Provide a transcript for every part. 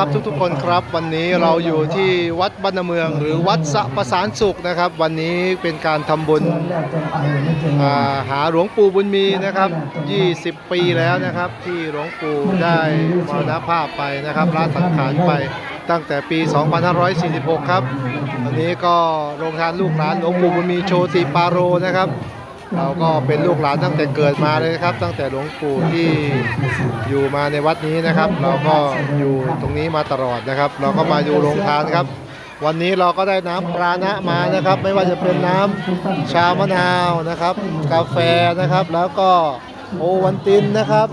ครับทุกๆคนครับ วันนี้เราอยู่ที่วัดบ้านเมือง หรือวัดสะประสานสุขนะครับ วันนี้เป็นการทำบุญาหาหลวงปู่บุญมีนะครับ 20 ปีแล้วนะครับ ที่หลวงปู่ได้มรณภาพไปนะครับละสังขารไปตั้งแต่ปี 2546 ครับวันนี้ก็โรงทานลูกหลานหลวงปู่บุญมีโชติปาโรนะครับ เราก็เป็นลูกหลานตั้งแต่เกิดมาเลยครับ ตั้งแต่หลวงปู่ที่อยู่มาในวัดนี้นะครับ เราก็อยู่ตรงนี้มาตลอดนะครับ เราก็มาอยู่โรงทานครับ วันนี้เราก็ได้น้ำปราณะมานะครับ ไม่ว่าจะเป็นน้ำชามะนาวนะครับ กาแฟนะครับ แล้วก็โอวันตินนะครับ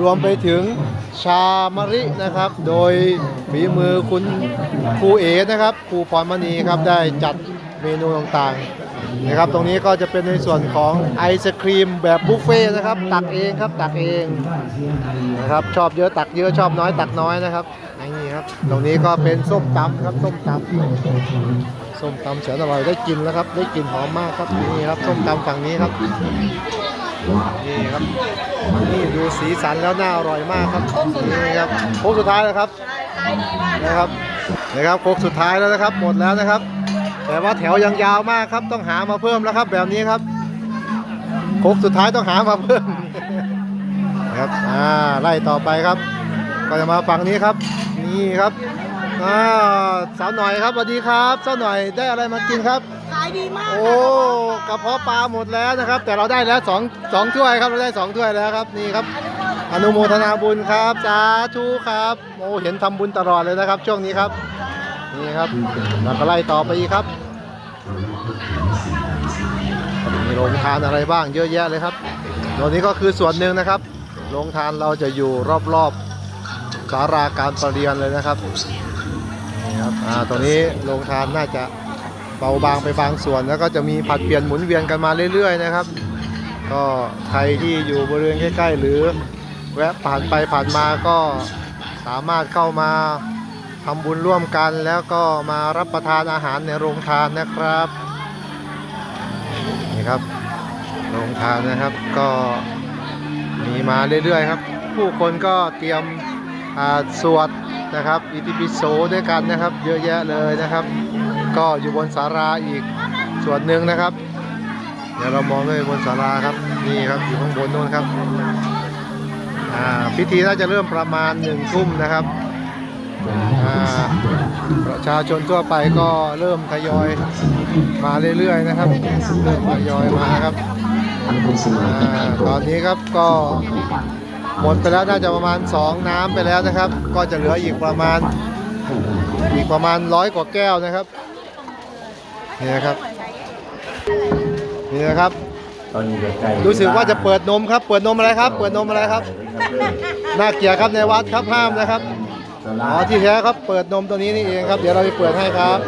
รวมไปถึงชามะรินะครับ โดยฝีมือคุณครูเอ๋นะครับครูพรมณีครับได้จัดเมนูต่างๆ นะครับตรงนี้ก็จะเป็นในส่วนของไอศครีมแบบบุฟเฟ่ต์นะครับ ตักเองครับตักเองนะครับชอบเยอะตักเยอะชอบน้อยตักน้อยนะครับนี่ครับตรงนี้ก็เป็นส้มตำครับส้มตำส้มตำแสนอร่อยได้กินแล้วครับ ได้กลิ่นหอมมากครับนี่ครับส้มตำฝั่งนี้ครับนี่ครับนี่ดูสีสันแล้วน่าอร่อยมากครับนี่ครับโค้งสุดท้ายแล้วครับนะครับนะครับโค้งสุดท้ายแล้วนะครับ หมดแล้วนะครับ แต่ว่าแถวยังยาวมากครับ ต้องหามาเพิ่มแล้วครับ แบบนี้ครับโค้งสุดท้ายต้องหามาเพิ่มนะครับอ่าไล่ต่อไปครับ ก็จะมาฝั่งนี้ครับ นี่ครับอ่าสาวหน่อยครับสวัสดีครับสาวหน่อยได้อะไรมากินครับขายดีมากโอ้กระเพาะปลาหมดแล้วนะครับ แต่เราได้แล้วสองสองถ้วยครับเราได้สองถ้วยแล้วครับนี่ครับ อนุโมทนาบุญครับสาธุครับโอ้เห็นทำบุญตลอดเลยนะครับ ช่วงนี้ครับ นี่ครับเราก็ไล่ต่อไปอีกครับ มีโรงทานอะไรบ้างเยอะแยะเลยครับตรงนี้ก็คือส่วนหนึ่งนะครับ โรงทานเราจะอยู่รอบๆสาราการประเรียนเลยนะครับนี่ครับอ่าตรงนี้โรงทานน่าจะเบาบางไปบางส่วนแล้วก็จะมีผัดเปลี่ยนหมุนเวียนกันมาเรื่อย ๆ นะครับ ก็ใครที่อยู่บริเวณใกล้ ๆ หรือแวะผ่านไปผ่านมาก็สามารถเข้ามา ทำบุญร่วมกันแล้วก็มารับประทานอาหารในโรงทานนะครับนี่ครับโรงทานนะครับก็มีมาเรื่อยๆครับ ผู้คนก็เตรียมอ่าสวดนะครับอิติปิโสด้วยกันนะครับ เยอะแยะเลยนะครับ ก็อยู่บนศาลาอีกส่วนหนึ่งนะครับ เดี๋ยวเรามองด้วยบนศาลาครับนี่ครับอยู่ข้างบนโน้นครับพิธีน่าจะเริ่มประมาณหนึ่งทุ่มนะครับ ประชาชนทั่วไปก็เริ่มทยอยมาเรื่อยๆนะครับเริ่มทยอยมาครับอาตอนนี้ครับก็หมดไปแล้วน่าจะประมาณ 2 น้ำไปแล้วนะครับ ก็จะเหลืออีกประมาณอีกประมาณร้อยกว่าแก้วนะครับนี่นะครับนี่นะครับตอนนี้ก็ใกล้รู้สึกว่าจะเปิดนมครับ เปิดนมอะไรครับ เปิดนมอะไรครับน่าเกลียดครับในวัดครับห้ามนะครับ อ๋อที่แท้ครับเปิดนมตัวนี้นี่เองครับ เดี๋ยวเราไปเปิดให้ครับ